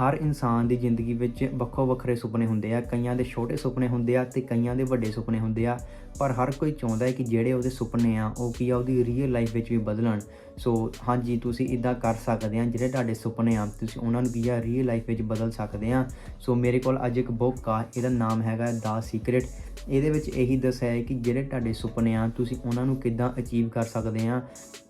ਹਰ ਇਨਸਾਨ ਦੀ ਜ਼ਿੰਦਗੀ ਵਿੱਚ ਵੱਖੋ ਵੱਖਰੇ ਸੁਪਨੇ ਹੁੰਦੇ ਆ, ਕਈਆਂ ਦੇ ਛੋਟੇ ਸੁਪਨੇ ਹੁੰਦੇ ਆ ਤੇ ਕਈਆਂ ਦੇ ਵੱਡੇ ਸੁਪਨੇ ਹੁੰਦੇ ਆ। ਪਰ ਹਰ ਕੋਈ ਚਾਹੁੰਦਾ ਹੈ ਕਿ ਜਿਹੜੇ ਉਹਦੇ ਸੁਪਨੇ ਆ, ਉਹ ਕੀ ਆ, ਉਹਦੀ ਰੀਅਲ ਲਾਈਫ ਵਿੱਚ ਵੀ ਬਦਲਣ। ਸੋ ਹਾਂਜੀ, ਤੁਸੀਂ ਇਦਾਂ ਕਰ ਸਕਦੇ ਆ, ਜਿਹੜੇ ਤੁਹਾਡੇ ਸੁਪਨੇ ਆ, ਤੁਸੀਂ ਉਹਨਾਂ ਨੂੰ ਕੀ ਆ ਰੀਅਲ ਲਾਈਫ ਵਿੱਚ ਬਦਲ ਸਕਦੇ ਆ। ਸੋ ਮੇਰੇ ਕੋਲ ਅੱਜ ਇੱਕ ਬੁੱਕ ਆ, ਇਹਦਾ ਨਾਮ ਹੈਗਾ ਦਾ ਸੀਕ੍ਰੇਟ ਇਹਦੇ ਵਿੱਚ ਇਹੀ ਦੱਸਿਆ ਹੈ ਕਿ ਜਿਹੜੇ ਤੁਹਾਡੇ ਸੁਪਨੇ ਆ, ਤੁਸੀਂ ਉਹਨਾਂ ਨੂੰ ਕਿੱਦਾਂ ਅਚੀਵ ਕਰ ਸਕਦੇ ਆ।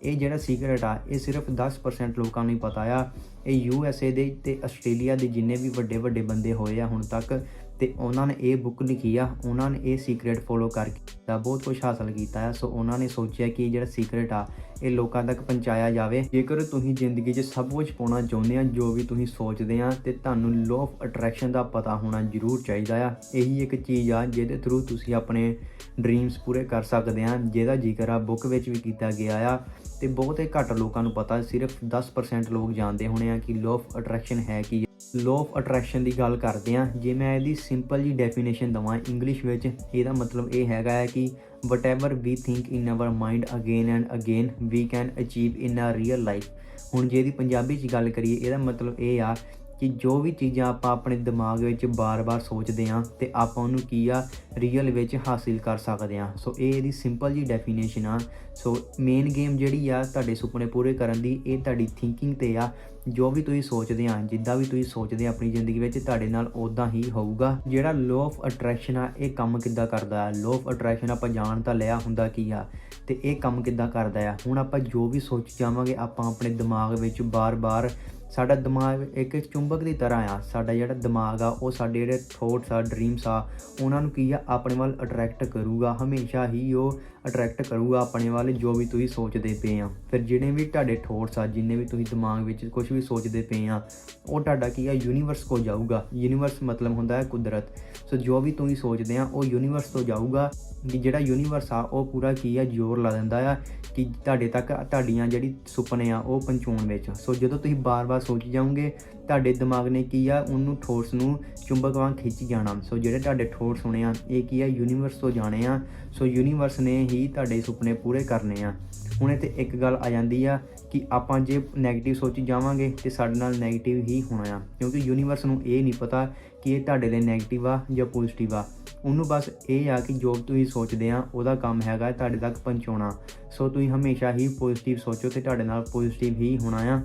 ਇਹ ਜਿਹੜਾ ਸੀਕ੍ਰੇਟ ਆ, ਇਹ ਸਿਰਫ 10% ਲੋਕਾਂ ਨੂੰ ਹੀ ਪਤਾ ਆ। ਇਹ ਯੂ ਐਸ ਏ ਦੇ ਤੇ ਆਸਟ੍ਰੇਲੀਆ ਦੇ ਜਿੰਨੇ ਵੀ ਵੱਡੇ ਵੱਡੇ ਬੰਦੇ ਹੋਏ ਆ ਹੁਣ ਤੱਕ ਤੇ ਉਹਨਾਂ ਨੇ ਇਹ ਬੁੱਕ ਲਿਖੀ ਆ, ਉਹਨਾਂ ਨੇ ਇਹ ਸੀਕ੍ਰੇਟ ਫੋਲੋ ਕਰਕੇ ਤਾਂ ਬਹੁਤ ਕੁਝ ਹਾਸਲ ਕੀਤਾ ਆ। ਸੋ ਉਹਨਾਂ ਨੇ ਸੋਚਿਆ ਕਿ ਇਹ ਜਿਹੜਾ ਸੀਕ੍ਰੇਟ ਆ, ਇਹ ਲੋਕਾਂ ਤੱਕ ਪਹੁੰਚਾਇਆ ਜਾਵੇ। ਜੇਕਰ ਤੁਸੀਂ ਜ਼ਿੰਦਗੀ 'ਚ ਸਭ ਕੁਝ ਪਾਉਣਾ ਚਾਹੁੰਦੇ ਆ, ਜੋ ਵੀ ਤੁਸੀਂ ਸੋਚਦੇ ਆ, ਤੇ ਤੁਹਾਨੂੰ ਲੋ ਆਫ ਅਟਰੈਕਸ਼ਨ ਦਾ ਪਤਾ ਹੋਣਾ ਜ਼ਰੂਰ ਚਾਹੀਦਾ ਆ। ਇਹੀ ਇੱਕ ਚੀਜ਼ ਆ, ਜਿਹਦੇ ਥਰੂ ਤੁਸੀਂ ਆਪਣੇ ਡ੍ਰੀਮਸ ਪੂਰੇ ਕਰ ਸਕਦੇ ਆ। ਜਿਹਦਾ ਜ਼ਿਕਰ ਆ ਬੁੱਕ ਵਿੱਚ ਵੀ ਕੀਤਾ ਗਿਆ ਆ। ਤੇ ਬਹੁਤੇ ਘੱਟ ਲੋਕਾਂ ਨੂੰ ਪਤਾ, ਸਿਰਫ 10% ਲੋਕ ਜਾਣਦੇ ਹੋਣੇ ਆ ਕਿ ਲੋ ਆਫ ਅਟਰੈਕਸ਼ਨ ਹੈ ਕੀ। ਲੋ ਆਫ ਅਟਰੈਕਸ਼ਨ ਦੀ ਗੱਲ ਕਰਦੇ ਆ, ਜੇ ਮੈਂ ਇਹਦੀ ਸਿੰਪਲ ਜੀ ਡੈਫੀਨੇਸ਼ਨ ਦਵਾਂ ਇੰਗਲਿਸ਼ ਵਿੱਚ, ਇਹਦਾ ਮਤਲਬ ਇਹ ਹੈਗਾ ਹੈ ਕਿ whatever we think in our mind again and again, we can achieve in a real life ਹੁਣ ਜੇ ਇਹਦੀ ਪੰਜਾਬੀ ਚ ਗੱਲ ਕਰੀਏ, ਇਹਦਾ ਮਤਲਬ ਇਹ ਆ ਕਿ ਜੋ ਵੀ ਚੀਜ਼ਾਂ ਆਪਾਂ ਆਪਣੇ ਦਿਮਾਗ ਵਿੱਚ ਬਾਰ-ਬਾਰ ਸੋਚਦੇ ਆ ਤੇ ਆਪਾਂ ਉਹਨੂੰ ਕੀ ਆ ਰੀਅਲ ਵਿੱਚ ਹਾਸਿਲ ਕਰ ਸਕਦੇ ਆ ਸੋ ਇਹ ਇਹਦੀ ਸਿੰਪਲ ਜੀ ਡੈਫੀਨੇਸ਼ਨ ਆ। ਸੋ ਮੇਨ ਗੇਮ ਜਿਹੜੀ ਆ ਤੁਹਾਡੇ ਸੁਪਨੇ ਪੂਰੇ ਕਰਨ ਦੀ, ਇਹ ਤੁਹਾਡੀ ਥਿੰਕਿੰਗ ਤੇ ਆ। ਜੋ ਵੀ ਤੁਸੀਂ ਸੋਚਦੇ ਆ ਜਿੱਦਾਂ ਵੀ ਤੁਸੀਂ ਸੋਚਦੇ ਆ ਆਪਣੀ ਜ਼ਿੰਦਗੀ ਵਿੱਚ, ਤੁਹਾਡੇ ਨਾਲ ਉਦਾਂ ਹੀ ਹੋਊਗਾ। ਜਿਹੜਾ ਲੋ ਆਫ ਅਟਰੈਕਸ਼ਨ ਆ, ਇਹ ਕੰਮ ਕਿੱਦਾਂ ਕਰਦਾ ਆ? ਲੋ ਆਫ ਅਟਰੈਕਸ਼ਨ ਆਪਾਂ ਜਾਣ ਤਾਂ ਲਿਆ ਹੁੰਦਾ ਕੀ ਆ? ਤੇ ਇਹ ਕੰਮ ਕਿੱਦਾਂ ਕਰਦਾ ਆ? ਹੁਣ ਆਪਾਂ ਜੋ ਵੀ ਸੋਚ ਜਾਵਾਂਗੇ, ਆਪਾਂ ਆਪਣੇ ਦਿਮਾਗ ਵਿੱਚ ਬਾਰ-ਬਾਰ ਸਾਡਾ ਦਿਮਾਗ ਇੱਕ ਚੁੰਬਕ ਦੀ ਤਰ੍ਹਾਂ ਆ। ਸਾਡਾ ਜਿਹੜਾ ਦਿਮਾਗ ਆ, ਉਹ ਸਾਡੇ ਜਿਹੜੇ ਥੋਟਸ ਆ ਡ੍ਰੀਮਸ ਆ, ਉਹਨਾਂ ਨੂੰ ਕੀ ਆ, ਆਪਣੇ ਵੱਲ ਅਟਰੈਕਟ ਕਰੂਗਾ। ਹਮੇਸ਼ਾ ਹੀ ਉਹ ਅਟਰੈਕਟ ਕਰੂਗਾ ਆਪਣੇ ਵੱਲ, ਜੋ ਵੀ ਤੁਸੀਂ ਸੋਚਦੇ ਪਏ ਆ। ਫਿਰ ਜਿਹੜੇ ਵੀ ਤੁਹਾਡੇ ਥੋਟਸ ਆ, ਜਿੰਨੇ ਵੀ ਤੁਸੀਂ ਦਿਮਾਗ ਵਿੱਚ ਕੁਝ ਵੀ ਸੋਚਦੇ ਪਏ ਆ, ਉਹ ਤੁਹਾਡਾ ਕੀ ਆ ਯੂਨੀਵਰਸ ਕੋ ਜਾਊਗਾ। ਯੂਨੀਵਰਸ ਮਤਲਬ ਹੁੰਦਾ ਹੈ ਕੁਦਰਤ। ਸੋ ਜੋ ਵੀ ਤੁਸੀਂ ਸੋਚਦੇ ਆ, ਉਹ ਯੂਨੀਵਰਸ ਤੋਂ ਜਾਊਗਾ। ਕਿ ਜਿਹੜਾ ਯੂਨੀਵਰਸ ਆ, ਉਹ ਪੂਰਾ ਕੀ ਆ, ਜ਼ੋਰ ਲਾ ਦਿੰਦਾ ਆ ਕਿ ਤੁਹਾਡੇ ਤੱਕ ਤੁਹਾਡੀਆਂ ਜਿਹੜੀ ਸੁਪਨੇ ਆ, ਉਹ ਪਹੁੰਚਾਉਣ ਵਿੱਚ। ਸੋ ਜਦੋਂ ਤੁਸੀਂ ਬਾਰ-ਬਾਰ ਸੋਚ ਜਾਓਗੇ, ਤੁਹਾਡੇ ਦਿਮਾਗ ਨੇ ਕੀ ਆ, ਉਹਨੂੰ ਥੋਟਸ ਨੂੰ ਚੁੰਬਕ ਵਾਂਗ ਖਿੱਚ ਜਾਣਾ। ਸੋ ਜਿਹੜੇ ਤੁਹਾਡੇ ਥੋਟਸ ਹੋਣੇ ਆ, ਇਹ ਕੀ ਆ ਯੂਨੀਵਰਸ ਤੋਂ ਜਾਣੇ ਆ। ਸੋ ਯੂਨੀਵਰਸ ਨੇ ਹੀ ਤੁਹਾਡੇ ਸੁਪਨੇ ਪੂਰੇ ਕਰਨੇ ਆ। ਹੁਣ ਇੱਥੇ ਇੱਕ ਗੱਲ ਆ ਜਾਂਦੀ ਆ ਕਿ ਆਪਾਂ ਜੇ ਨੈਗੇਟਿਵ ਸੋਚ ਜਾਵਾਂਗੇ, ਤੇ ਸਾਡੇ ਨਾਲ ਨੈਗੇਟਿਵ ਹੀ ਹੋਣਾ ਆ। ਕਿਉਂਕਿ ਯੂਨੀਵਰਸ ਨੂੰ ਇਹ ਨਹੀਂ ਪਤਾ ਕਿ ਇਹ ਤੁਹਾਡੇ ਲਈ ਨੈਗੇਟਿਵ ਆ ਜਾਂ ਪੋਜ਼ਿਟਿਵ ਆ। ਉਹਨੂੰ ਬਸ ਇਹ ਆ ਕਿ ਜੋ ਤੁਸੀਂ ਸੋਚਦੇ ਆ, ਉਹਦਾ ਕੰਮ ਹੈਗਾ ਤੁਹਾਡੇ ਤੱਕ ਪਹੁੰਚਾਉਣਾ। ਸੋ ਤੁਸੀਂ ਹਮੇਸ਼ਾ ਹੀ ਪੋਜ਼ਿਟਿਵ ਸੋਚੋ ਤੇ ਤੁਹਾਡੇ ਨਾਲ ਪੋਜ਼ਿਟਿਵ ਹੀ ਹੋਣਾ ਆ।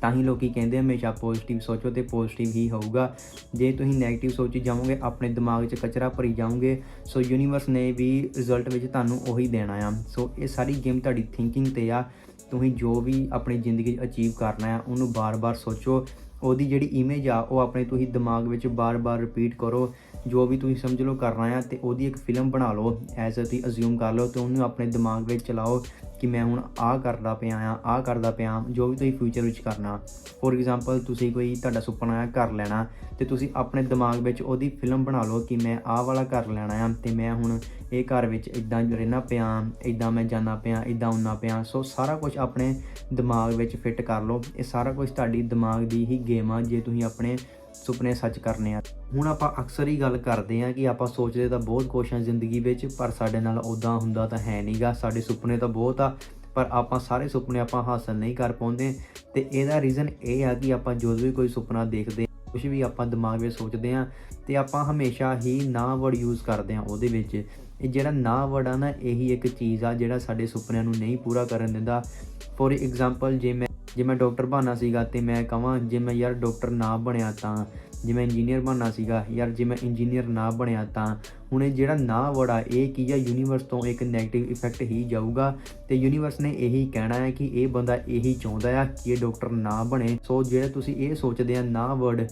ਤਾਂ ਹੀ ਲੋਕੀ ਕਹਿੰਦੇ ਹਮੇਸ਼ਾ ਪੋਜ਼ਿਟਿਵ ਸੋਚੋ ਤੇ ਪੋਜ਼ਿਟਿਵ ਹੀ ਹੋਊਗਾ। ਜੇ ਤੁਸੀਂ 네ਗੇਟਿਵ ਸੋਚੀ ਜਾਓਗੇ ਆਪਣੇ ਦਿਮਾਗ 'ਚ ਕਚਰਾ ਭਰੀ ਜਾਓਗੇ ਸੋ ਯੂਨੀਵਰਸ ਨੇ ਵੀ ਰਿਜ਼ਲਟ ਵਿੱਚ ਤੁਹਾਨੂੰ ਉਹੀ ਦੇਣਾ ਆ। ਸੋ ਇਹ ਸਾਰੀ ਗੇਮ ਤੁਹਾਡੀ ਥਿੰਕਿੰਗ ਤੇ ਆ। ਤੁਸੀਂ ਜੋ ਵੀ ਆਪਣੀ ਜ਼ਿੰਦਗੀ 'ਚ ਅਚੀਵ ਕਰਨਾ ਆ, ਉਹਨੂੰ ਬਾਰ-ਬਾਰ ਸੋਚੋ। ਉਹਦੀ ਜਿਹੜੀ ਇਮੇਜ ਆ, ਉਹ ਆਪਣੇ ਤੁਸੀਂ ਦਿਮਾਗ ਵਿੱਚ ਬਾਰ-ਬਾਰ ਰਿਪੀਟ ਕਰੋ। ਜੋ ਵੀ ਤੁਸੀਂ ਸਮਝ ਲਓ ਕਰਨਾ ਆ, ਤੇ ਉਹਦੀ ਇੱਕ ਫਿਲਮ ਬਣਾ ਲਓ। ਐਜ਼ ਅ ਤੁਸੀਂ ਅਜ਼ਿਊਮ ਕਰ ਲਓ, ਤੇ ਉਹਨੂੰ ਆਪਣੇ ਦਿਮਾਗ ਵਿੱਚ ਚਲਾਓ। ਕਿ ਮੈਂ ਹੁਣ ਆਹ ਕਰਦਾ ਪਿਆ ਆ ਆਹ ਕਰਦਾ ਪਿਆ ਜੋ ਵੀ ਤੁਸੀਂ ਫਿਊਚਰ ਵਿੱਚ ਕਰਨਾ। ਫੋਰ ਐਗਜ਼ਾਮਪਲ ਤੁਸੀਂ ਕੋਈ ਤੁਹਾਡਾ ਸੁਪਨਾ ਆ ਘਰ ਲੈਣਾ ਤੇ ਤੁਸੀਂ ਆਪਣੇ ਦਿਮਾਗ ਵਿੱਚ ਉਹਦੀ ਫਿਲਮ ਬਣਾ ਲਓ ਕਿ ਮੈਂ ਆਹ ਵਾਲਾ ਘਰ ਲੈਣਾ ਆ ਤੇ ਮੈਂ ਹੁਣ ਇਹ ਘਰ ਵਿੱਚ ਇਦਾਂ ਰਹਿਣਾ ਪਿਆ ਇਦਾਂ ਮੈਂ ਜਾਣਾ ਪਿਆ ਇਦਾਂ ਹੁੰਨਾ ਪਿਆ ਸੋ ਸਾਰਾ ਕੁਝ ਆਪਣੇ ਦਿਮਾਗ ਵਿੱਚ ਫਿੱਟ ਕਰ ਲਓ। ਇਹ ਸਾਰਾ ਕੁਝ ਤੁਹਾਡੀ ਦਿਮਾਗ ਦੀ ਹੀ ਗੇਮ ਆ, ਜੇ ਤੁਸੀਂ ਆਪਣੇ ਸੁਪਨੇ ਸੱਚ ਕਰਨੇ ਆ। ਹੁਣ ਆਪਾਂ ਅਕਸਰ ਹੀ ਗੱਲ ਕਰਦੇ ਆ ਕਿ ਆਪਾਂ ਸੋਚਦੇ ਤਾਂ ਬਹੁਤ ਕੁਛ ਆ ਜ਼ਿੰਦਗੀ ਵਿੱਚ, ਪਰ ਸਾਡੇ ਨਾਲ ਉਦਾਂ ਹੁੰਦਾ ਤਾਂ ਹੈ ਨਹੀਂਗਾ ਸਾਡੇ ਸੁਪਨੇ ਤਾਂ ਬਹੁਤ ਆ, ਪਰ ਆਪਾਂ ਸਾਰੇ ਸੁਪਨੇ ਆਪਾਂ ਹਾਸਲ ਨਹੀਂ ਕਰ ਪਾਉਂਦੇ। ਤੇ ਇਹਦਾ ਰੀਜ਼ਨ ਇਹ ਆ ਕਿ ਆਪਾਂ ਜਦੋਂ ਵੀ ਕੋਈ ਸੁਪਨਾ ਦੇਖਦੇ ਕੁਝ ਵੀ ਆਪਾਂ ਦਿਮਾਗ ਵਿੱਚ ਸੋਚਦੇ ਆ ਤੇ ਆਪਾਂ ਹਮੇਸ਼ਾ ਹੀ ਨਾ ਵਰਡ ਯੂਜ਼ ਕਰਦੇ ਆ ਉਹਦੇ ਵਿੱਚ। ਇਹ ਜਿਹੜਾ ਨਾ ਵਰਡ ਆ ਨਾ, ਇਹੀ ਇੱਕ ਚੀਜ਼ ਆ ਜਿਹੜਾ ਸਾਡੇ ਸੁਪਨਿਆਂ ਨੂੰ ਨਹੀਂ ਪੂਰਾ ਕਰਨ ਦਿੰਦਾ। ਫੋਰ ਐਗਜ਼ਾਮਪਲ ਜੇ ਮੈਂ ਜੇ ਮੈਂ ਡਾਕਟਰ ਬਣਨਾ ਸੀਗਾ ਤੇ ਮੈਂ ਕਹਾਂ, ਜੇ ਮੈਂ ਯਾਰ ਡਾਕਟਰ ਨਾ ਬਣਿਆ ਤਾਂ ਜੇ ਮੈਂ ਇੰਜੀਨੀਅਰ ਬਣਨਾ ਸੀਗਾ, ਯਾਰ ਜੇ ਮੈਂ ਇੰਜੀਨੀਅਰ ਨਾ ਬਣਿਆ ਤਾਂ ਹੁਣ ਇਹ ਜਿਹੜਾ ਨਾ ਵਰਡ ਆ ਇਹ ਕੀ ਆ? ਯੂਨੀਵਰਸ ਤੋਂ ਇੱਕ 네ਗੇਟਿਵ ਇਫੈਕਟ ਹੀ ਜਾਊਗਾ ਤੇ ਯੂਨੀਵਰਸ ਨੇ ਇਹੀ ਕਹਿਣਾ ਹੈ ਕਿ ਇਹ ਬੰਦਾ ਇਹੀ ਚਾਹੁੰਦਾ ਆ ਕਿ ਇਹ ਡਾਕਟਰ ਨਾ ਬਣੇ। ਸੋ ਜਿਹੜੇ ਤੁਸੀਂ ਇਹ ਸੋਚਦੇ ਆ ਨਾ ਵਰਡ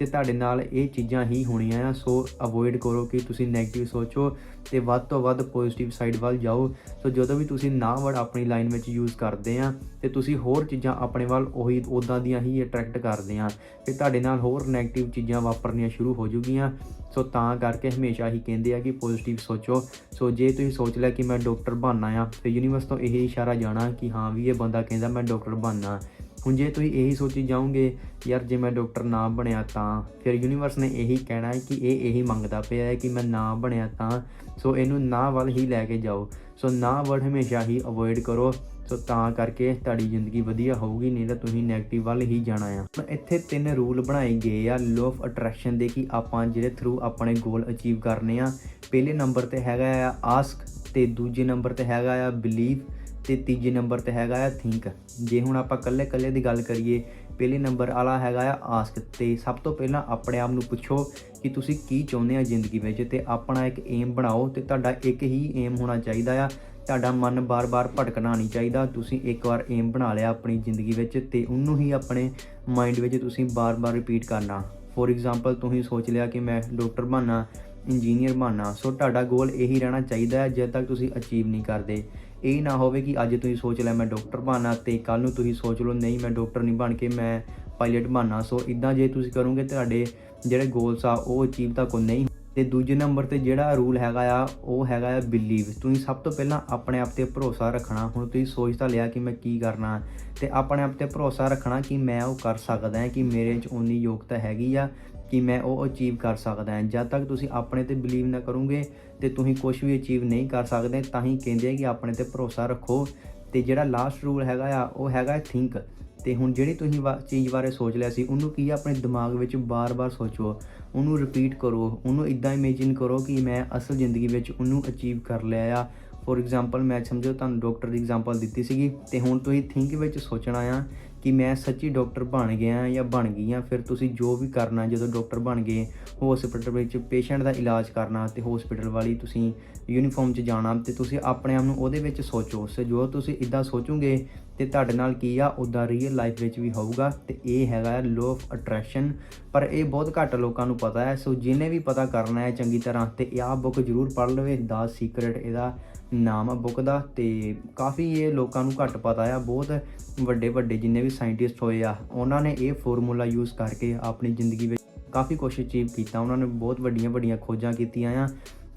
ਤੇ ਤੁਹਾਡੇ ਨਾਲ ਇਹ ਚੀਜ਼ਾਂ ਹੀ ਹੋਣੀਆਂ ਆ। ਸੋ ਅਵੋਇਡ ਕਰੋ ਕਿ ਤੁਸੀਂ 네ਗੇਟਿਵ ਸੋਚੋ ਤੇ ਵੱਧ ਤੋਂ ਵੱਧ ਪੋਜ਼ਿਟਿਵ ਸਾਈਡ ਵੱਲ ਜਾਓ। ਸੋ ਜਦੋਂ ਵੀ ਤੁਸੀਂ ਨਾ ਵਰਡ ਆਪਣੀ ਲਾਈਨ ਵਿੱਚ ਯੂਜ਼ ਕਰਦੇ ਆ, ਤੇ ਤੁਸੀਂ ਹੋਰ ਚੀਜ਼ਾਂ ਆਪਣੇ ਵੱਲ ਉਹੀ ਉਦਾਂ ਦੀਆਂ ਹੀ ਅਟਰੈਕਟ ਕਰਦੇ ਆ। ਤੇ ਤੁਹਾਡੇ ਨਾਲ ਹੋਰ 네ਗੇਟਿਵ ਚੀਜ਼ਾਂ ਵਾਪਰਨੀਆਂ ਸ਼ੁਰੂ ਹੋ ਜੂਗੀਆਂ। ਸੋ ਤਾਂ ਕਰਕੇ ਹਮੇਸ਼ਾ ਹੀ ਕਹਿੰਦੇ ਆ ਕਿ ਪੋਜ਼ਿਟਿਵ ਸੋਚੋ। ਸੋ ਜੇ ਤੁਸੀਂ ਸੋਚ ਲਿਆ ਕਿ ਮੈਂ ਡਾਕਟਰ ਬਣਨਾ ਆ, ਤੇ ਯੂਨੀਵਰਸ ਤੋਂ ਇਹ ਇਸ਼ਾਰਾ ਜਾਣਾ ਕਿ ਹਾਂ ਵੀ ਇਹ ਬੰਦਾ ਕਹਿੰਦਾ ਮੈਂ ਡਾਕਟਰ ਬਣਨਾ। ਹੁਣ ਜੇ ਤੁਸੀਂ ਇਹੀ ਸੋਚੀ ਜਾਓਗੇ, ਯਾਰ ਜੇ ਮੈਂ ਡਾਕਟਰ ਨਾ ਬਣਿਆ ਤਾਂ, ਫਿਰ ਯੂਨੀਵਰਸ ਨੇ ਇਹੀ ਕਹਿਣਾ ਹੈ ਕਿ ਇਹ ਇਹੀ ਮੰਗਦਾ ਪਿਆ ਹੈ ਕਿ ਮੈਂ ਨਾ ਬਣਿਆ ਤਾਂ, ਸੋ ਇਹਨੂੰ ਨਾ ਵੱਲ ਹੀ ਲੈ ਕੇ ਜਾਓ। ਸੋ ਨਾ ਵਰਡ ਹਮੇਸ਼ਾ ਹੀ ਅਵੋਇਡ ਕਰੋ। ਸੋ ਤਾਂ ਕਰਕੇ ਤੁਹਾਡੀ ਜ਼ਿੰਦਗੀ ਵਧੀਆ ਹੋਊਗੀ, ਨਹੀਂ ਤਾਂ ਤੁਸੀਂ 네ਗੇਟਿਵ ਵੱਲ ਹੀ ਜਾਣਾ ਆ। ਹੁਣ ਇੱਥੇ ਤਿੰਨ ਰੂਲ ਬਣਾਏ ਗਏ ਆ ਲੋ ਆਫ ਅਟਰੈਕਸ਼ਨ ਦੇ ਕਿ ਆਪਾਂ ਜਿਹਦੇ ਥਰੂ ਆਪਣੇ ਗੋਲ ਅਚੀਵ ਕਰਨੇ ਆ। ਪਹਿਲੇ ਨੰਬਰ ਤੇ ਹੈਗਾ ਆ ਆਸਕ ਤੇ ਦੂਜੇ ਨੰਬਰ ਤੇ ਹੈਗਾ ਆ ਬਿਲੀਵ ਤੇ ਤੀਜੇ ਨੰਬਰ ਤੇ ਹੈਗਾ ਆ ਥਿੰਕ ਜੇ ਹੁਣ ਆਪਾਂ ਕੱਲੇ ਕੱਲੇ ਦੀ ਗੱਲ ਕਰੀਏ, ਪਹਿਲੇ ਨੰਬਰ ਵਾਲਾ ਹੈਗਾ ਆ ਆਸਕ ਤੇ ਸਭ ਤੋਂ ਪਹਿਲਾਂ ਆਪਣੇ ਆਪ ਨੂੰ ਪੁੱਛੋ ਕਿ ਤੁਸੀਂ ਕੀ ਚਾਹੁੰਦੇ ਆ ਜ਼ਿੰਦਗੀ ਵਿੱਚ ਤੇ ਆਪਣਾ ਇੱਕ ਏਮ ਬਣਾਓ ਤੇ ਤੁਹਾਡਾ ਇੱਕ ਹੀ ਏਮ ਹੋਣਾ ਚਾਹੀਦਾ ਆ। ਤੁਹਾਡਾ ਮਨ ਬਾਰ-ਬਾਰ ਭਟਕਣਾ ਨਹੀਂ ਚਾਹੀਦਾ। ਤੁਸੀਂ ਇੱਕ ਵਾਰ ਏਮ ਬਣਾ ਲਿਆ ਆਪਣੀ ਜ਼ਿੰਦਗੀ ਵਿੱਚ ਤੇ ਉਹਨੂੰ ਹੀ ਆਪਣੇ ਮਾਈਂਡ ਵਿੱਚ ਤੁਸੀਂ ਬਾਰ-ਬਾਰ ਰਿਪੀਟ ਕਰਨਾ। ਫੋਰ ਐਗਜ਼ਾਮਪਲ ਤੁਸੀਂ ਸੋਚ ਲਿਆ ਕਿ ਮੈਂ ਡਾਕਟਰ ਬਣਨਾ ਇੰਜੀਨੀਅਰ ਬਣਨਾ। ਸੋ ਤੁਹਾਡਾ ਗੋਲ ਇਹੀ ਰਹਿਣਾ ਚਾਹੀਦਾ ਹੈ, ਜਦ ਤੱਕ ਤੁਸੀਂ ਅਚੀਵ ਨਹੀਂ ਕਰਦੇ। ਇਹ ਨਾ ਹੋਵੇ ਕਿ ਅੱਜ ਤੁਸੀਂ ਸੋਚ ਲਿਆ, ਮੈਂ ਡਾਕਟਰ ਬਣਨਾ ਤੇ ਕੱਲ ਨੂੰ ਤੁਸੀਂ ਸੋਚ ਲਓ, ਨਹੀਂ, ਮੈਂ ਡਾਕਟਰ ਨਹੀਂ ਬਣ ਕੇ ਮੈਂ ਪਾਇਲਟ ਬਣਨਾ। ਸੋ ਇਦਾਂ ਜੇ ਤੁਸੀਂ ਕਰੋਗੇ, ਤੁਹਾਡੇ ਜਿਹੜੇ ਗੋਲਸ ਆ, ਉਹ ਅਚੀਵ ਤੱਕ ਨਹੀਂ। ਤੇ ਦੂਜੇ ਨੰਬਰ ਤੇ ਜਿਹੜਾ ਰੂਲ ਹੈਗਾ ਆ, ਉਹ ਹੈਗਾ ਆ ਬਿਲੀਵ ਤੁਸੀਂ ਸਭ ਤੋਂ ਪਹਿਲਾਂ ਆਪਣੇ ਆਪ ਤੇ ਭਰੋਸਾ ਰੱਖਣਾ। ਹੁਣ ਤੁਸੀਂ ਸੋਚ ਤਾਂ ਲਿਆ ਕਿ ਮੈਂ ਕੀ ਕਰਨਾ। ਤੇ ਆਪਣੇ ਆਪ ਤੇ ਭਰੋਸਾ ਰੱਖਣਾ ਕਿ ਮੈਂ ਉਹ ਕਰ ਸਕਦਾ ਹਾਂ, ਕਿ ਮੇਰੇ 'ਚ ਉਨੀ ਯੋਗਤਾ ਹੈਗੀ ਆ। ਕਿ ਮੈਂ ਉਹ ਅਚੀਵ ਕਰ ਸਕਦਾ ਹਾਂ। ਜਦ ਤੱਕ ਤੁਸੀਂ ਆਪਣੇ ਤੇ ਬਿਲੀਵ ਨਾ ਕਰੋਗੇ ਤੇ ਤੁਸੀਂ ਕੁਝ ਵੀ ਅਚੀਵ ਨਹੀਂ ਕਰ ਸਕਦੇ, ਤਾਂ ਹੀ ਕਹਿੰਦੇ ਆ ਕਿ ਆਪਣੇ ਤੇ ਭਰੋਸਾ ਰੱਖੋ। ਤੇ ਜਿਹੜਾ ਲਾਸਟ ਰੂਲ ਹੈਗਾ ਆ, ਉਹ ਹੈਗਾ ਥਿੰਕ ਤੇ ਹੁਣ ਜਿਹੜੀ ਤੁਸੀਂ ਵਾ- ਚੀਜ਼ ਬਾਰੇ ਸੋਚ ਲਿਆ ਸੀ, ਉਹਨੂੰ ਕੀ ਆ, ਆਪਣੇ ਦਿਮਾਗ ਵਿੱਚ ਬਾਰ-ਬਾਰ ਸੋਚੋ। ਉਹਨੂੰ ਰਿਪੀਟ ਕਰੋ, ਉਹਨੂੰ ਇਦਾਂ ਇਮੇਜਿਨ ਕਰੋ ਕਿ ਮੈਂ ਅਸਲ ਜ਼ਿੰਦਗੀ ਵਿੱਚ ਉਹਨੂੰ ਅਚੀਵ ਕਰ ਲਿਆ ਆ। ਫੋਰ ਐਗਜ਼ਾਮਪਲ ਮੈਂ ਸਮਝੋ ਤੁਹਾਨੂੰ ਡਾਕਟਰ ਦੀ ਐਗਜ਼ਾਮਪਲ ਦਿੱਤੀ ਸੀਗੀ, ਤੇ ਹੁਣ ਤੁਸੀਂ ਥਿੰਕ ਵਿੱਚ ਸੋਚਣਾ ਆ ਕਿ ਮੈਂ ਸੱਚੀ ਡਾਕਟਰ ਬਣ ਗਿਆ ਜਾਂ ਬਣ ਗਈ ਆ ਫਿਰ ਤੁਸੀਂ ਜੋ ਵੀ ਕਰਨਾ, ਜਦੋਂ ਡਾਕਟਰ ਬਣ ਗਏ ਹਸਪੀਟਲ ਵਿੱਚ ਪੇਸ਼ੈਂਟ ਦਾ ਇਲਾਜ ਕਰਨਾ ਤੇ ਹਸਪੀਟਲ ਵਾਲੀ ਤੁਸੀਂ ਯੂਨੀਫਾਰਮ 'ਚ ਜਾਣਾ ਤੇ ਤੁਸੀਂ ਆਪਣੇ ਆਪ ਨੂੰ ਉਹਦੇ ਵਿੱਚ ਸੋਚੋ। ਸੋ ਜੋ ਤੁਸੀਂ ਇਦਾਂ ਸੋਚੋਗੇ ਤੇ ਤੁਹਾਡੇ ਨਾਲ ਕੀ ਆ ਉਦਾਂ ਰੀਅਲ ਲਾਈਫ ਵਿੱਚ ਵੀ ਹੋਊਗਾ ਤੇ ਇਹ ਹੈਗਾ ਲੋ ਆਫ ਅਟਰੈਕਸ਼ਨ ਪਰ ਇਹ ਬਹੁਤ ਘੱਟ ਲੋਕਾਂ ਨੂੰ ਪਤਾ ਹੈ, ਸੋ ਜਿਹਨੇ ਵੀ ਪਤਾ ਕਰਨਾ ਹੈ ਚੰਗੀ ਤਰ੍ਹਾਂ ਤੇ ਆਹ ਬੁੱਕ ਜ਼ਰੂਰ ਪੜ੍ਹ ਲਵੇ ਦਾ ਸੀਕ੍ਰੇਟ ਇਹਦਾ ਨਾਮ ਆ ਬੁੱਕ ਦਾ ਤੇ ਕਾਫੀ ਇਹ ਲੋਕਾਂ ਨੂੰ ਘੱਟ ਪਤਾ ਆ, ਬਹੁਤ ਵੱਡੇ ਵੱਡੇ ਜਿੰਨੇ ਵੀ ਸਾਇੰਟਿਸਟ ਹੋਏ ਆ, ਉਹਨਾਂ ਨੇ ਇਹ ਫਾਰਮੂਲਾ ਯੂਜ਼ ਕਰਕੇ ਆਪਣੀ ਜ਼ਿੰਦਗੀ ਵਿੱਚ ਕਾਫੀ ਕੁਝ ਅਚੀਵ ਕੀਤਾ, ਉਹਨਾਂ ਨੇ ਬਹੁਤ ਵੱਡੀਆਂ ਵੱਡੀਆਂ ਖੋਜਾਂ ਕੀਤੀਆਂ ਆ।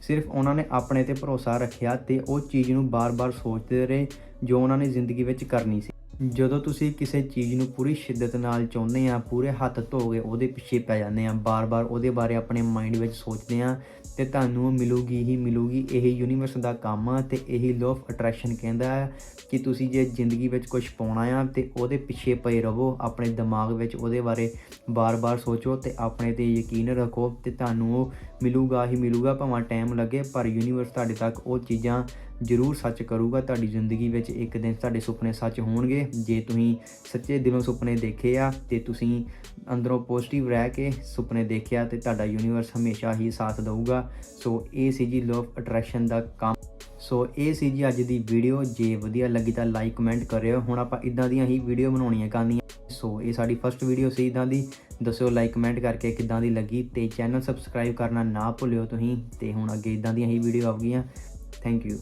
ਸਿਰਫ ਉਹਨਾਂ ਨੇ ਆਪਣੇ ਤੇ ਭਰੋਸਾ ਰੱਖਿਆ ਤੇ ਉਹ ਚੀਜ਼ ਨੂੰ ਬਾਰ-ਬਾਰ ਸੋਚਦੇ ਰਹੇ ਜੋ ਉਹਨਾਂ ਨੇ ਜ਼ਿੰਦਗੀ ਵਿੱਚ ਕਰਨੀ ਸੀ। ਜਦੋਂ ਤੁਸੀਂ ਕਿਸੇ ਚੀਜ਼ ਨੂੰ ਪੂਰੀ ਸ਼ਿੱਦਤ ਨਾਲ ਚਾਹੁੰਦੇ ਆ, ਪੂਰੇ ਹੱਥ ਧੋ ਕੇ ਉਹਦੇ ਪਿੱਛੇ ਪੈ ਜਾਂਦੇ ਆ, ਬਾਰ-ਬਾਰ ਉਹਦੇ ਬਾਰੇ ਆਪਣੇ ਮਾਈਂਡ ਵਿੱਚ ਸੋਚਦੇ ਆ, ਤੇ ਤੁਹਾਨੂੰ ਉਹ ਮਿਲੂਗੀ ਹੀ ਮਿਲੂਗੀ, ਇਹ ਯੂਨੀਵਰਸ ਦਾ ਕੰਮ ਆ ਤੇ ਇਹੀ ਲੋ ਆਫ ਅਟਰੈਕਸ਼ਨ ਕਹਿੰਦਾ ਹੈ ਕਿ ਤੁਸੀਂ ਜੇ ਜ਼ਿੰਦਗੀ ਵਿੱਚ ਕੁਝ ਪਾਉਣਾ ਆ ਤੇ ਉਹਦੇ ਪਿੱਛੇ ਪਏ ਰਹੋ, ਆਪਣੇ ਦਿਮਾਗ ਵਿੱਚ ਉਹਦੇ ਬਾਰੇ ਬਾਰ-ਬਾਰ ਸੋਚੋ ਤੇ ਆਪਣੇ ਤੇ ਯਕੀਨ ਰੱਖੋ ਤੇ ਤੁਹਾਨੂੰ ਉਹ ਮਿਲੂਗਾ, ਹੀ ਮਿਲੂਗਾ, ਭਾਵੇਂ ਟਾਈਮ ਲੱਗੇ, ਪਰ ਯੂਨੀਵਰਸ ਤੁਹਾਡੇ ਤੱਕ ਉਹ ਚੀਜ਼ਾਂ ਜ਼ਰੂਰ ਸੱਚ ਕਰੂਗਾ। ਤੁਹਾਡੀ ਜ਼ਿੰਦਗੀ ਵਿੱਚ ਇੱਕ ਦਿਨ ਤੁਹਾਡੇ ਸੁਪਨੇ ਸੱਚ ਹੋਣਗੇ। ਜੇ ਤੁਸੀਂ ਸੱਚੇ ਦਿਲੋਂ ਸੁਪਨੇ ਦੇਖੇ ਆ, ਤੇ ਤੁਸੀਂ ਅੰਦਰੋਂ ਪੋਜ਼ਿਟਿਵ ਰਹਿ ਕੇ ਸੁਪਨੇ ਦੇਖਿਆ, ਤੇ ਤੁਹਾਡਾ ਯੂਨੀਵਰਸ ਹਮੇਸ਼ਾ ਹੀ ਸਾਥ ਦੇਊਗਾ। ਸੋ, ਇਹ ਸੀ ਜੀ ਲੋ ਅਟਰੈਕਸ਼ਨ ਦਾ ਕੰਮ। ਸੋ, ਇਹ ਸੀ ਜੀ ਅੱਜ ਦੀ ਵੀਡੀਓ ਜੇ ਵਧੀਆ ਲੱਗੀ ਤਾਂ ਲਾਈਕ ਕਮੈਂਟ ਕਰਿਓ। ਹੁਣ ਆਪਾਂ ਇਦਾਂ ਦੀਆਂ ਹੀ ਵੀਡੀਓ ਬਣਾਉਣੀਆਂ ਕਰਨੀਆਂ। ਸੋ ਇਹ ਸਾਡੀ ਫਰਸਟ ਵੀਡੀਓ ਸੀ ਇਦਾਂ ਦੀ। ਦੱਸਿਓ ਲਾਈਕ ਕਮੈਂਟ ਕਰਕੇ ਕਿਦਾਂ ਦੀ ਲੱਗੀ ਤੇ ਚੈਨਲ ਸਬਸਕ੍ਰਾਈਬ ਕਰਨਾ ਨਾ ਭੁੱਲਿਓ ਤੁਸੀਂ। ਤੇ ਹੁਣ ਅੱਗੇ ਇਦਾਂ ਦੀਆਂ ਹੀ ਵੀਡੀਓ ਆਉਣਗੀਆਂ ਥੈਂਕ ਯੂ